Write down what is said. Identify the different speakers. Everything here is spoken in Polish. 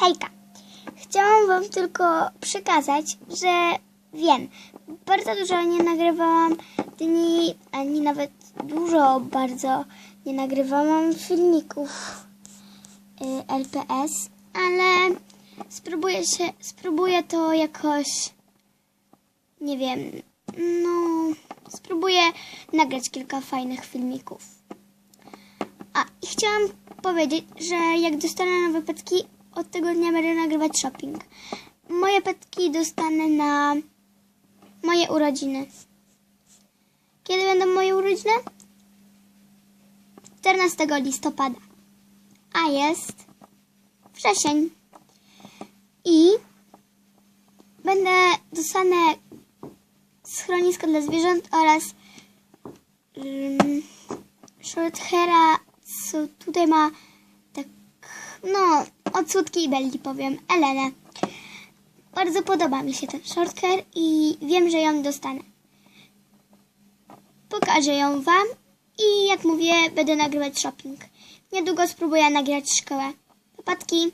Speaker 1: Hejka! Chciałam Wam tylko przekazać, że wiem, bardzo dużo nie nagrywałam dni, ani nawet dużo bardzo nie nagrywałam filmików y, LPS, ale spróbuję się, spróbuję to jakoś, nie wiem, no, spróbuję nagrać kilka fajnych filmików. A i chciałam powiedzieć, że jak dostanę nowe petki, od tego dnia będę nagrywać shopping. Moje petki dostanę na moje urodziny. Kiedy będą moje urodziny? 14 listopada. A jest wrzesień. I będę dostanę schronisko dla zwierząt oraz um, shorthaira, co tutaj ma tak, no, od Słodkiej Belli powiem, Elenę. Bardzo podoba mi się ten shorthair i wiem, że ją dostanę. Pokażę ją Wam i jak mówię, będę nagrywać shopping. Niedługo spróbuję nagrać szkołę. Popatki!